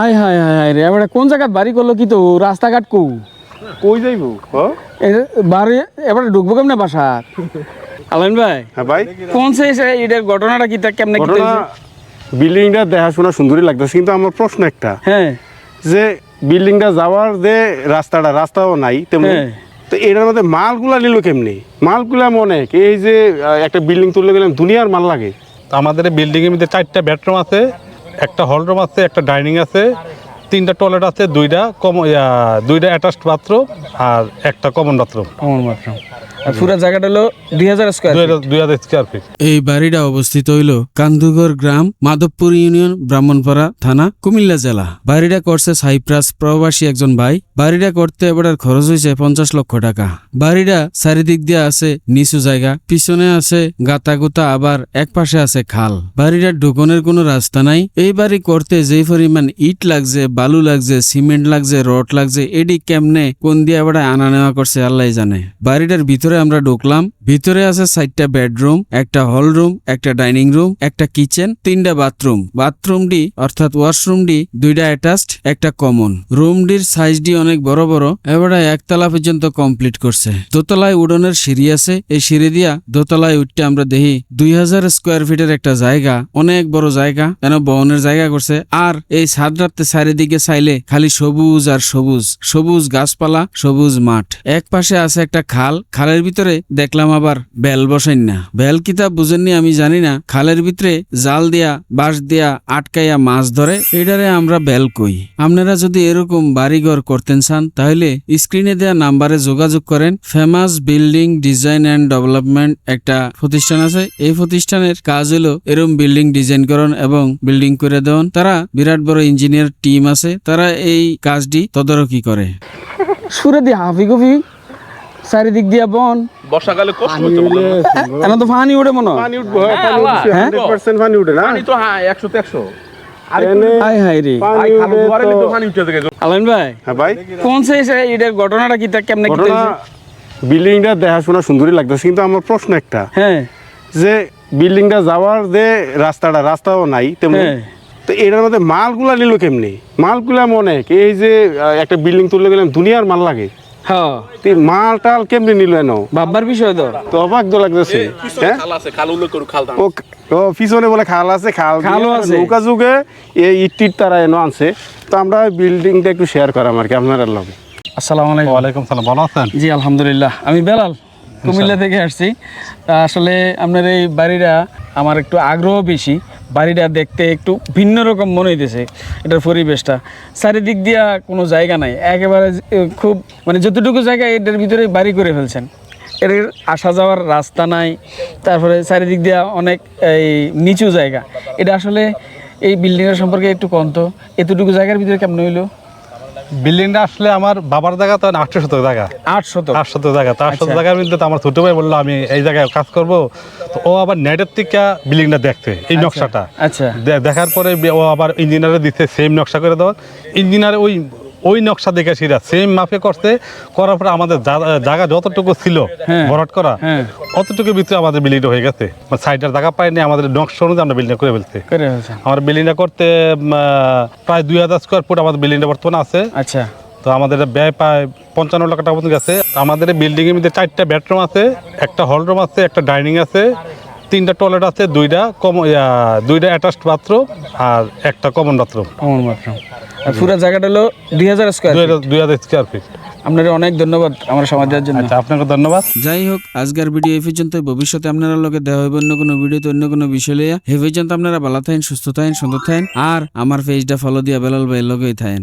আয় হায় হায় হায় রে এবার কোন জায়গাত বাড়ি করল কি তো? রাস্তাঘাট কু। কই যাইবো? হ? বাড়ি এবার ঢুকবো কেমনে বাসা আলাইন ভাই হ্যাঁ ভাই। কোন সে এটার ঘটনাটা কি তা কেমনে কি? বিল্ডিংটা দেখাশোনা সুন্দরই লাগতেছে কিন্তু আমার প্রশ্ন একটা। হ্যাঁ। যে বিল্ডিংটা যাওয়ার যে রাস্তাটা রাস্তাও নাই তেমন। হ্যাঁ। তো এটার মধ্যে মালগুলা নিল কেমনি? মালগুলা মনে এই যে একটা বিল্ডিং তুললে গেলাম দুনিয়ার মাল লাগে। তো আমাদের বিল্ডিং এর মধ্যে চারটা বেডরুম আছে একটা হলরুম আছে একটা ডাইনিং আছে তিনটা টয়লেট আছে দুইটা কম দুইটা অ্যাটাচড বাথরুম আর একটা কমন বাথরুম কমন বাথরুম আর পুরো জায়গাটা হলো দুই হাজার স্কোয়ার দুই হাজার স্কোয়ার ফিট এই বাড়িটা অবস্থিত হইল কান্দুগর গ্রাম মাধবপুর ইউনিয়ন ব্রাহ্মণপাড়া থানা কুমিল্লা জেলা। বাড়িটা করছে সাইপ্রাস প্রবাসী একজন ভাই বাড়িটা করতে এবার খরচ হয়েছে পঞ্চাশ লক্ষ টাকা। বাড়িটা চারিদিক দিয়ে আছে নিচু জায়গা, পিছনে আছে গাতা গুতা আবার এক পাশে আছে খাল। বাড়িটার ঢুকনের কোনো রাস্তা নাই। এই বাড়ি করতে যেই পরিমাণ ইট লাগছে, বালু লাগছে, সিমেন্ট লাগছে, রড লাগছে এডি কেমনে, কোন দিয়ে এবার আনা নেওয়া করছে আল্লাহ জানে। বাড়িটার ভিতরে আমরা ঢুকলাম। ভিতরে আছে চারটা বেডরুম, একটা হল রুম, একটা ডাইনিং রুম, একটা কিচেন, তিনটা বাথরুম। বাথরুমটি, অর্থাৎ ওয়াশরুমটি দুইটা অ্যাটাচড, একটা কমন। রুমটির সাইজটি অনেক বড় বড় এবারে একতলা পর্যন্ত কমপ্লিট করছে। দোতলায় উডনের সিঁড়ি আছে। এই সিঁড়ি দিয়া দোতলায় উঠতে আমরা দেখি দুই হাজার স্কোয়ার ফিটের একটা জায়গা। অনেক বড় জায়গা। কেন বহনের জায়গা করছে। আর এই ছাদ রাত্রে চারিদিকে চাইলে খালি সবুজ আর সবুজ। সবুজ গাছপালা, সবুজ মাঠ। এক পাশে আছে একটা খাল। খালের ভিতরে দেখলাম আবার বেল বসেন না। বেল কিতাব বুঝেননি আমি জানি না। খালের ভিতরে জাল দিয়া, বাঁশ দিয়া আটকাইয়া মাছ ধরে। এটারে আমরা বেল কই। আপনারা যদি এরকম বাড়িঘর করতেন করতে চান তাহলে স্ক্রিনে দেওয়া নাম্বারে যোগাযোগ করেন। Famous building design and development একটা প্রতিষ্ঠান আছে। এই প্রতিষ্ঠানের কাজ হলো এরম বিল্ডিং ডিজাইন করুন এবং বিল্ডিং করে দেন। তারা বিরাট বড় ইঞ্জিনিয়ার টিম আছে। তারা এই কাজটি তদারকি করে। সুরে দি হাফি গফি চারিদিক দিয়া বন। বর্ষাকালে কষ্ট হতো এখন তো পানি উঠে হ্যাঁ, হ্যাঁ, মনে হয়। পানি উঠবো 100% হ্যাঁ, পানি উঠে না পানি তো হ্যাঁ 100 100 বিল্ডিংটা দেখাশোনা সুন্দরই লাগতেছে কিন্তু আমার প্রশ্ন একটা। হ্যাঁ। যে বিল্ডিংটা যাওয়ার যে রাস্তাটা রাস্তাও নাই তেমন। হ্যাঁ। তো এটার মধ্যে মালগুলা নিল কেমনি? মালগুলা মনে এই যে একটা বিল্ডিং তুললে গেলাম দুনিয়ার মাল লাগে। হ্যাঁ। মাল টাল কেমনি নিল এন? ভাববার বিষয় তো। তো অবাক তো লাগতেছে হ্যাঁ? খাল আছে খাল খাল ও ও পিছনে বলে খাল আছে খাল খালও আছে। নৌকা যুগে এই ইট টিট তারা এনে আনছে। তো আমরা বিল্ডিংটা একটু শেয়ার করাম আর কি আপনারা লগে। আসসালামু আলাইকুম। ওয়ালাইকুম সালাম ভালো আছেন? জি আলহামদুলিল্লাহ। আমি বেলাল কুমিল্লা থেকে আসছি। তা আসলে আপনার এই বাড়িটা আমার একটু আগ্রহ বেশি। বাড়িটা দেখতে একটু ভিন্ন রকম মনে হইতেছে, এটার পরিবেশটা। চারিদিক দিয়া কোনো জায়গা নাই, একেবারে খুব মানে যতটুকু জায়গা এটার ভিতরে বাড়ি করে ফেলছেন। এর আসা যাওয়ার রাস্তা নাই, তারপরে চারিদিক দিয়া অনেক, এই, নিচু জায়গা। এটা আসলে এই বিল্ডিংয়ের সম্পর্কে একটু কন্ত, এতটুকু জায়গার ভিতরে কেমন হইল? বিল্ডিংটা আসলে আমার বাবার জায়গা তো আটশো শতক জায়গা। আটশো আটশো জায়গা। তো আটশো আচ্ছা। জায়গার মধ্যে আমার ছোট ভাই বলল আমি এই জায়গায় কাজ করব। তো ও আবার নেটের থেকে বিল্ডিংটা দেখতে এই নকশাটা। আচ্ছা। দেখার পরে ও আবার ইঞ্জিনিয়ারে দিচ্ছে সেম নকশা করে দেওয়া। ইঞ্জিনিয়ার ওই ওই নকশা দেখে সেটা সেম মাপে করছে করার পরে আমাদের জায়গা যতটুকু ছিল হ্যাঁ। ভরাট করা হ্যাঁ। অতটুকু ভিতরে আমাদের বিল্ডিংটা হয়ে গেছে। সাইডের জায়গা পাইনি আমাদের নকশা অনুযায়ী আমরা বিল্ডিং করে ফেলছি। আমার বিল্ডিংটা করতে প্রায় দুই হাজার স্কোয়ার ফুট আমাদের বিল্ডিংটা বর্তমানে আছে। আচ্ছা। তো আমাদের ব্যয় প্রায় পঞ্চান্ন লাখ টাকা মতো গেছে। আমাদের বিল্ডিং এর মধ্যে চারটা বেডরুম আছে একটা হল রুম আছে একটা ডাইনিং আছে তিনটা টয়লেট আছে দুইটা কম দুইটা অ্যাটাচড বাথরুম আর একটা কমন বাথরুম মাত্র আর পুরো জায়গাটা হলো দুই হাজার স্কোয়ার দুই হাজার স্কোয়ার ফিট আপনার অনেক ধন্যবাদ আমার সময় দেওয়ার জন্য। আচ্ছা আপনাকে ধন্যবাদ। যাই হোক আজকের ভিডিও এই পর্যন্ত ভবিষ্যতে আপনারা লোকে দেওয়া হবে অন্য কোনো ভিডিওতে অন্য কোনো বিষয় লইয়া হে পর্যন্ত আপনারা ভালো থাকেন সুস্থ থাকেন সুন্দর থাকেন। আর আমার পেজটা ফলো দিয়া বেলাল ভাই লগেই থাকেন।